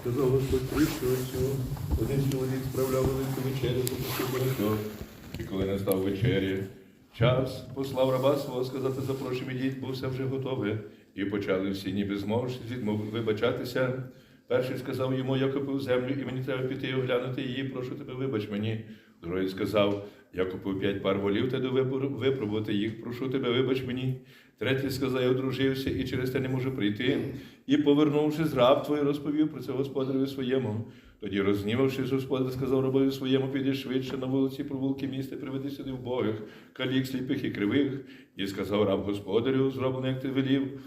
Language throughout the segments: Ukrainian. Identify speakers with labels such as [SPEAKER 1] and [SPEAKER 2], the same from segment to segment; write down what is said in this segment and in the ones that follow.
[SPEAKER 1] Сказав Господь цю, один чоловік справляв велику вечерю за таких багатьох. І коли настав вечері, час послав раба свого сказати, запрошуємо діть, бо все вже готове. І почали всі ніби змовш вибачатися. Перший сказав йому, я купив землю, і мені треба піти оглянути її, прошу тебе, вибач мені. Другий сказав, я купив п'ять пар волів, та до випробувати їх, прошу тебе, вибач мені. Третій сказав, я одружився і через те не можу прийти. І, повернувшись, раб твій розповів про це господареві своєму. Тоді, рознівавшись, господар сказав рабові своєму, піди швидше на вулиці провулки міста, приведи сюди вбогих, калік, сліпих і кривих. І сказав раб господарю, зроблено, як ти велів.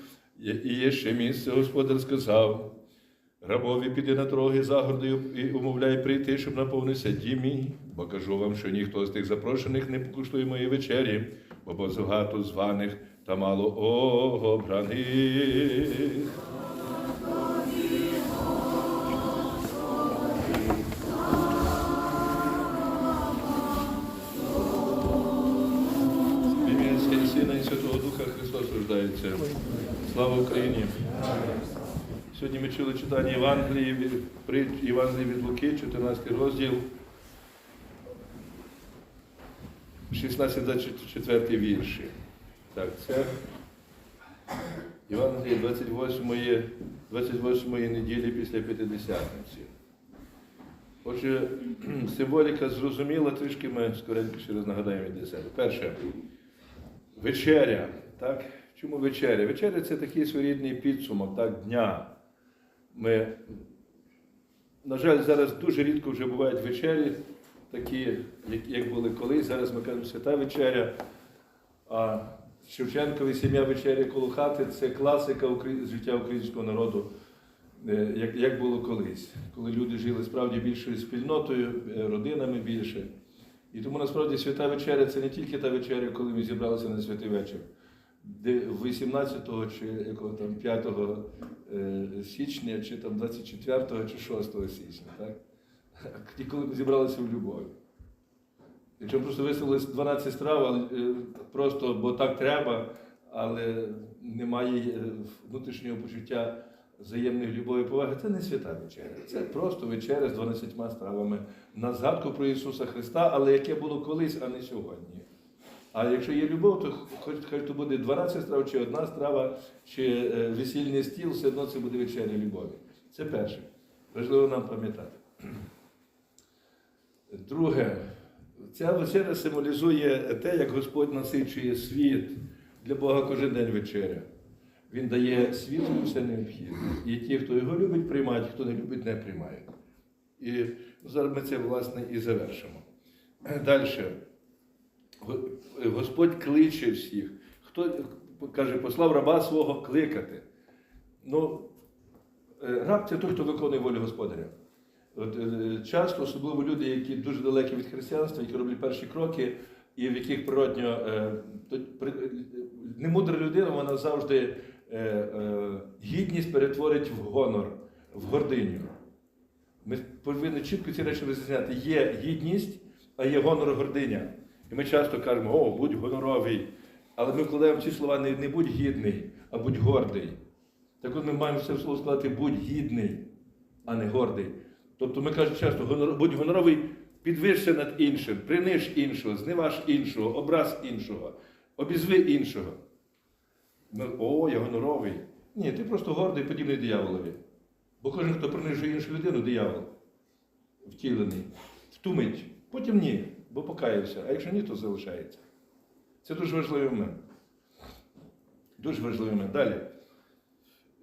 [SPEAKER 1] І є ще місце, господар сказав. Рабові піди на дороги загородою і умовляй прийти, щоб наповнився дім мій. Бо кажу вам, що ніхто з тих запрошених не покуштує моєї вечері, бо багато званих та мало обраних. Духа Христос рождається. Слава Україні! Сьогодні ми чули читання Євангелії Євангелії від Луки, 14 розділ, 16-24 вірші. Так, це Євангеліє 28, 28 неділі після П'ятидесятниці. Отже, символіка зрозуміла, трішки ми скоренько ще раз нагадаємо для себе. Перше, вечеря. Так? Чому вечеря? Вечеря це такий своєрідний підсумок так, дня. Ми, на жаль, зараз дуже рідко вже бувають вечері, такі, як, були колись. Зараз ми кажемо свята вечеря. А Шевченкові сім'я вечеря коло хати це класика життя українського народу, е, як, як було колись, коли люди жили справді більшою спільнотою, е, родинами більше. І тому насправді свята вечеря це не тільки та вечеря, коли ми зібралися на святий вечір. 18 чи якого там 5 е, січня, чи там 24 чи 6 січня, так? Ті, коли ми зібралися в любові. Якщо просто виставилось 12 страв, е, просто бо так треба, але немає е, внутрішнього почуття взаємної любові і поваги, це не свята вечеря. Це просто вечеря з 12 стравами на згадку про Ісуса Христа, але яке було колись, а не сьогодні. А якщо є любов, то хоч хай то буде 12 страв, чи одна страва, чи е, весільний стіл, все одно це буде вечеря любові. Це перше. Важливо нам пам'ятати. Друге, ця вечеря символізує те, як Господь насичує світ для Бога кожен день вечеря. Він дає світу все необхідне. І ті, хто його любить, приймають, хто не любить, не приймають. І зараз ми це, власне, і завершимо. Далі. Господь кличе всіх. Хто каже, послав раба свого кликати. Ну, е, раб це той, хто виконує волю Господаря. От, е, часто, особливо люди, які дуже далекі від християнства, які роблять перші кроки, і в яких природньо е, е, немудра людина, вона завжди е, е, гідність перетворить в гонор, в гординю. Ми повинні чітко ці речі розрізняти. Є гідність, а є гонор гординя. І ми часто кажемо, о, будь гоноровий. Але ми вкладаємо ці слова не, не будь гідний, а будь гордий. Так от ми маємо це слово сказати будь гідний, а не гордий. Тобто ми кажемо часто, будь гоноровий, підвишся над іншим, приниж іншого, зневаж іншого, образ іншого, обізви іншого. О, я гоноровий. Ні, ти просто гордий, подібний дияволові. Бо кожен, хто принижує іншу людину, диявол втілений, втумить. Потім ні, бо покаявся. А якщо ні, то залишається. Це дуже важливий момент. Дуже важливий момент. Далі.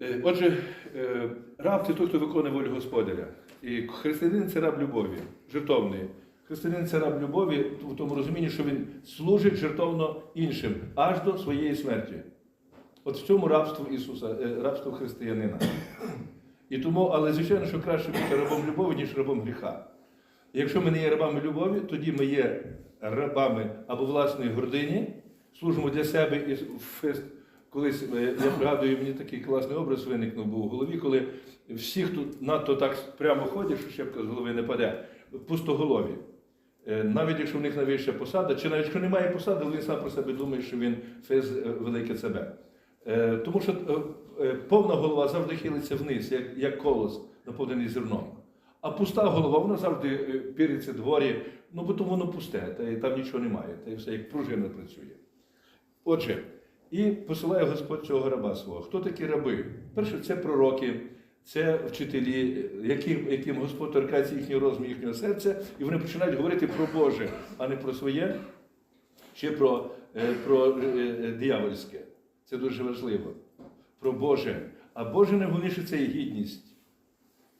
[SPEAKER 1] Е, Отже, е, раб це той, хто виконує волю Господаря. І християнин це раб любові, жертовний. Християнин це раб любові в тому розумінні, що він служить жертовно іншим аж до своєї смерті. От в цьому рабство Ісуса, е, рабство християнина. І тому, але звичайно, що краще бути рабом любові, ніж рабом гріха. Якщо ми не є рабами любові, тоді ми є рабами або власної гордині, служимо для себе і фест. Колись е, я пригадую, мені такий класний образ виникнув був у голові, коли всі, хто надто так прямо ходять, що щепка з голови не паде, пустоголові. Е, Навіть якщо в них найвища посада, чи навіть якщо немає посади, він сам про себе думає, що він фез е, велике себе. Е, Тому що повна голова завжди хилиться вниз, як, як колос, наповнений зерном. А пуста голова, вона завжди піриться дворі, ну бо тому воно пусте, та й там нічого немає, та й все як пружина працює. Отже, і посилає Господь цього раба свого. Хто такі раби? Перше, це пророки, це вчителі, яким, яким Господь торкається їхнього розуму, їхнього серця, і вони починають говорити про Боже, а не про своє, чи про, е, про е, е, диявольське. Це дуже важливо. Про Боже. А Боже найголовніше це є гідність.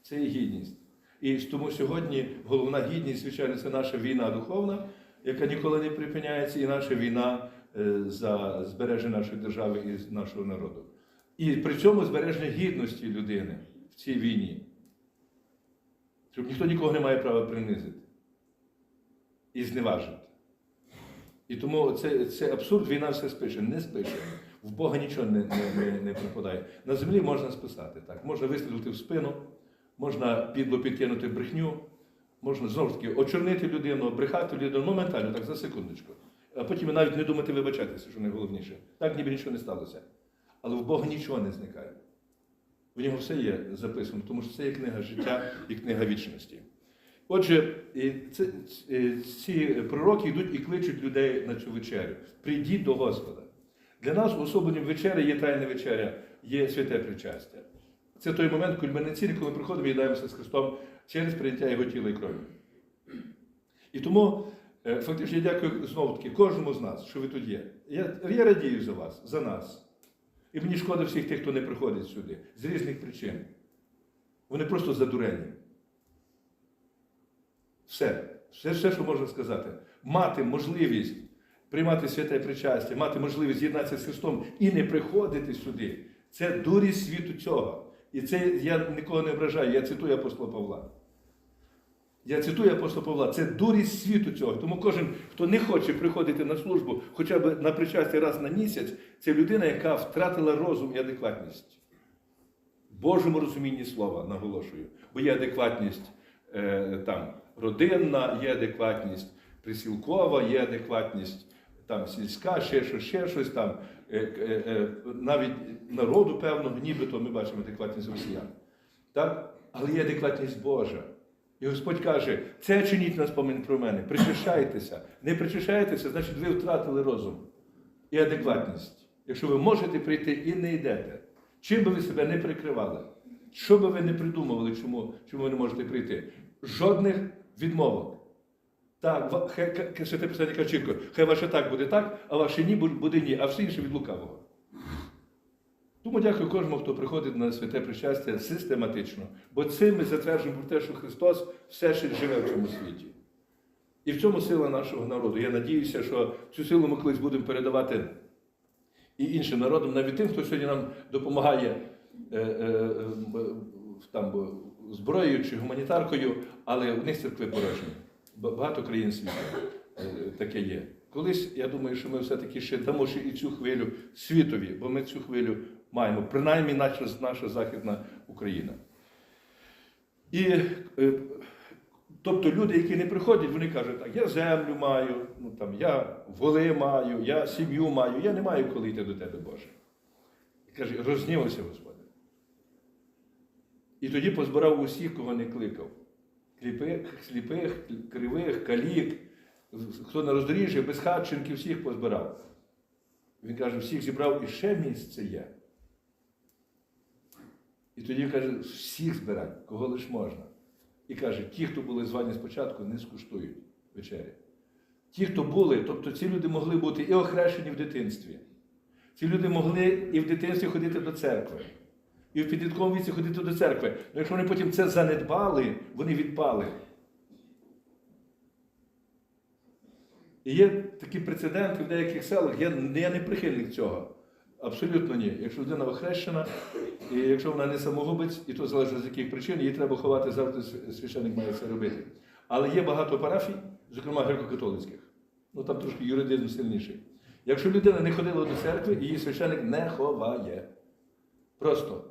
[SPEAKER 1] Це є гідність. І тому сьогодні головна гідність, звичайно, це наша війна духовна, яка ніколи не припиняється, і наша війна за збереження нашої держави і нашого народу. І при цьому збереження гідності людини цій війні. Щоб ніхто нікого не має права принизити і зневажити. І тому це, це абсурд, війна все спише. Не спише. В Бога нічого не, не, не, не припадає. На землі можна списати. Так. Можна вистрілити в спину, можна підло підкинути брехню, можна знову ж таки очорнити людину, брехати людину моментально, так за секундочку. А потім навіть не думати вибачатися, що найголовніше. Так ніби нічого не сталося. Але в Бога нічого не зникає. В нього все є записано, тому що це є книга життя і книга вічності. Отже, е, ці пророки йдуть і кличуть людей на цю вечерю. Прийдіть до Господа. Для нас особленням вечері є тайна вечеря, є святе причастя. Це той момент кульмінаційний, коли ми приходимо і їдаємося з Христом через прийняття Його тіла і крові. І тому, е, фактично, я дякую знову таки кожному з нас, що ви тут є. Я, я радію за вас, за нас. І мені шкода всіх тих, хто не приходить сюди з різних причин. Вони просто задурені. Все, все, все, що можна сказати. Мати можливість приймати святе причастя, мати можливість з'єднатися з Христом і не приходити сюди. Це дурість світу цього. І це я нікого не ображаю, я цитую апостола Павла. Я цитую апостола Павла, це дурість світу цього. Тому кожен, хто не хоче приходити на службу хоча б на причастя раз на місяць, це людина, яка втратила розум і адекватність. Божому розумінні слова, наголошую. Бо є адекватність е, там, родинна, є адекватність присілкова, є адекватність там, сільська, ще щось, ще щось там. Е, е, е, навіть народу певного, нібито ми бачимо адекватність росіян. Так? Але є адекватність Божа. І Господь каже, це чиніть на спомин про мене, причащайтеся. Не причащаєтеся, значить ви втратили розум і адекватність. Якщо ви можете прийти і не йдете, чим би ви себе не прикривали, що би ви не придумували, чому, чому ви не можете прийти? Жодних відмовок. Так, хай святе писання каже хай ваше так буде так, а ваше ні буде ні, а все інше від лукавого. Тому дякую кожному, хто приходить на святе причастя систематично. Бо цим ми затверджуємо про те, що Христос все ще живе в цьому світі. І в цьому сила нашого народу. Я надіюся, що цю силу ми колись будемо передавати і іншим народам, навіть тим, хто сьогодні нам допомагає е, е, е, там, зброєю чи гуманітаркою, але в них церкви порожні. Багато країн світу таке є. Колись я думаю, що ми все-таки ще дамо ще і цю хвилю світові, бо ми цю хвилю маємо, принаймні наша, наша Західна Україна. І е, тобто люди, які не приходять, вони кажуть, так, я землю маю, ну, там, я воли маю, я сім'ю маю, я не маю коли йти до тебе, Боже. І каже, рознівався Господь. І тоді позбирав усіх, кого не кликав. Сліпих, сліпих, кривих, калік, хто на роздоріжжя, безхатченків, всіх позбирав. Він каже, всіх зібрав і ще місце є. І тоді каже, всіх збирай, кого лиш можна. І каже, ті, хто були звані спочатку, не скуштують вечері. Ті, хто були, тобто ці люди могли бути і охрещені в дитинстві. Ці люди могли і в дитинстві ходити до церкви, і в підлітковому віці ходити до церкви. Але якщо вони потім це занедбали, вони відпали. І є такі прецеденти в деяких селах, я, я не прихильник цього. Абсолютно ні. Якщо людина охрещена, і якщо вона не самогубець, і то залежить з яких причин, її треба ховати завжди священник має це робити. Але є багато парафій, зокрема греко-католицьких. Ну там трошки юридизм сильніший. Якщо людина не ходила до церкви, її священник не ховає. Просто.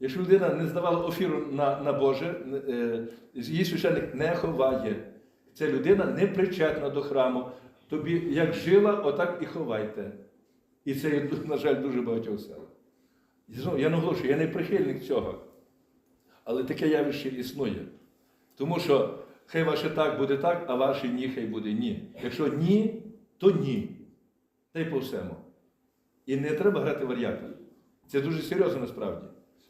[SPEAKER 1] Якщо людина не здавала офіру на, на Боже, е, її священник не ховає. Ця людина не причетна до храму. Тобі як жила, отак і ховайте. І це на жаль, дуже багатьох селах. Знову, я наголошую, я не прихильник цього. Але таке явище існує. Тому що хай ваше так буде так, а ваше ні, хай буде ні. Якщо ні, то ні. Та й по всьому. І не треба грати варіанти. Це дуже серйозно насправді.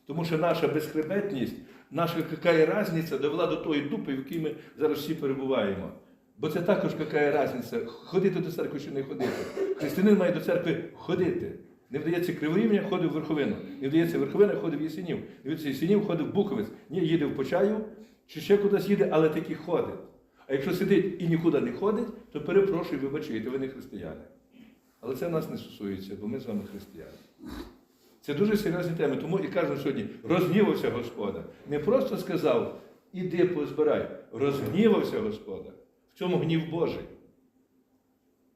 [SPEAKER 1] Тому що наша безхребетність, наша яка різниця довела до тої дупи, в якій ми зараз всі перебуваємо. Бо це також яка різниця, ходити до церкви чи не ходити. Християнин має до церкви ходити. Не вдається криворівня, ходив в верховину. Не вдається верховина, ходив в Єсенів. Не вдається Єсенів, ходив в Буковець. Ні, їде в Почаю, чи ще кудись їде, але таки ходить. А якщо сидить і нікуди не ходить, то перепрошую, вибачайте, ви не християни. Але це нас не стосується, бо ми з вами християни. Це дуже серйозні теми. Тому і кажемо сьогодні, розгнівався Господа. Не просто сказав, іди позбирай. Розгнівався Господа. Цьому гнів Божий.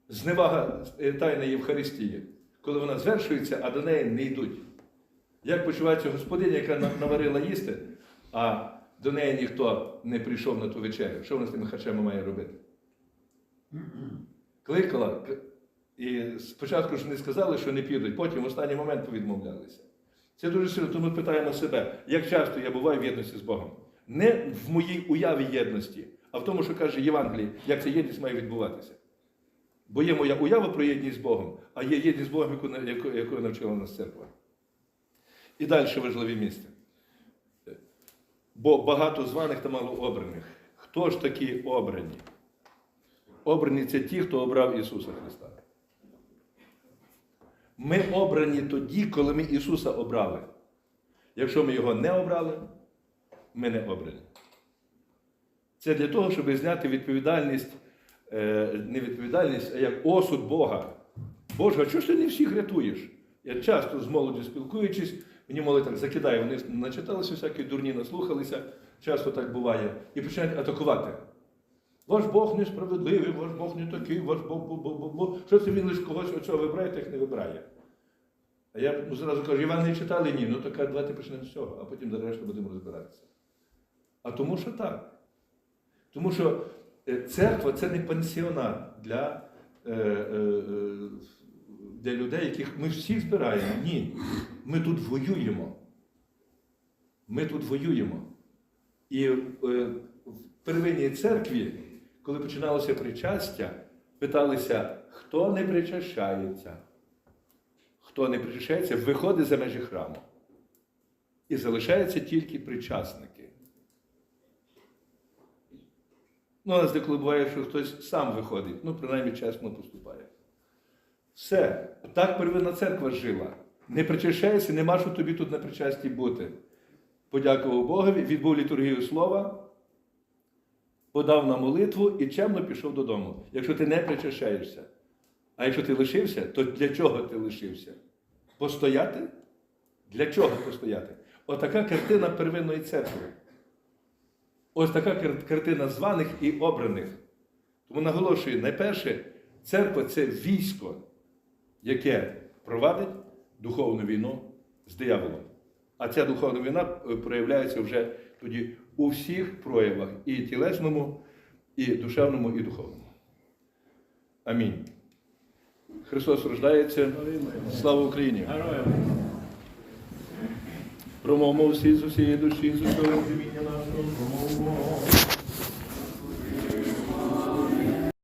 [SPEAKER 1] Зневага е, тайна Євхаристії, коли вона звершується, а до неї не йдуть. Як почувається господиня, яка наварила їсти, а до неї ніхто не прийшов на ту вечерю. Що вона з тими харчами має робити? Кликала. І спочатку ж не сказали, що не підуть, потім в останній момент повідмовлялися. Це дуже сильно, тому ми питаємо себе, як часто я буваю в єдності з Богом. Не в моїй уяві єдності, а в тому, що каже Євангелій, як ця єдність має відбуватися. Бо є моя уява про єдність з Богом, а є єдність з Богом, яку, на- яку, якою навчила нас церква. І далі важливі місця. Бо багато званих та мало обраних. Хто ж такі обрані? Обрані це ті, хто обрав Ісуса Христа. Ми обрані тоді, коли ми Ісуса обрали. Якщо ми Його не обрали, ми не обрані. Це для того, щоб зняти відповідальність, е, не відповідальність, а як осуд Бога. Боже, а чого ж ти не всіх рятуєш? Я часто з молоддю спілкуючись, мені молодь так закидає, вони начиталися всякі дурні, наслухалися, часто так буває, і починають атакувати. Ваш Бог несправедливий, ваш Бог не такий, ваш Бог, бо, бо, бо, бо. Що це він лише когось оцього вибирає, тих не вибирає. А я ну, зразу кажу, Іван не читали? Ні. Ну так давайте почнемо з цього, а потім до решти будемо розбиратися. А тому що так. Тому що е, церква це не пансіонат для, е, е, для людей, яких ми всіх збираємо. Ні. Ми тут воюємо. Ми тут воюємо. І в первинній церкві, коли починалося причастя, питалися, хто не причащається. Хто не причащається, виходить за межі храму. І залишаються тільки причасники. Ну, нас деколи буває, що хтось сам виходить, ну, принаймні чесно поступає. Все. Так первинна церква жила. Не причащайся, нема що тобі тут на причасті бути. Подякував Богові, відбув літургію слова, подав на молитву і чемно пішов додому. Якщо ти не причащаєшся. А якщо ти лишився, то для чого ти лишився? Постояти? Для чого постояти? Отака картина первинної церкви. Ось така картина званих і обраних. Тому наголошую, найперше, церква це військо, яке провадить духовну війну з дияволом. А ця духовна війна е, проявляється вже тоді у всіх проявах і тілесному, і душевному, і духовному. Амінь. Христос рождається. Слава Україні! Промовмо всі з усієї душі,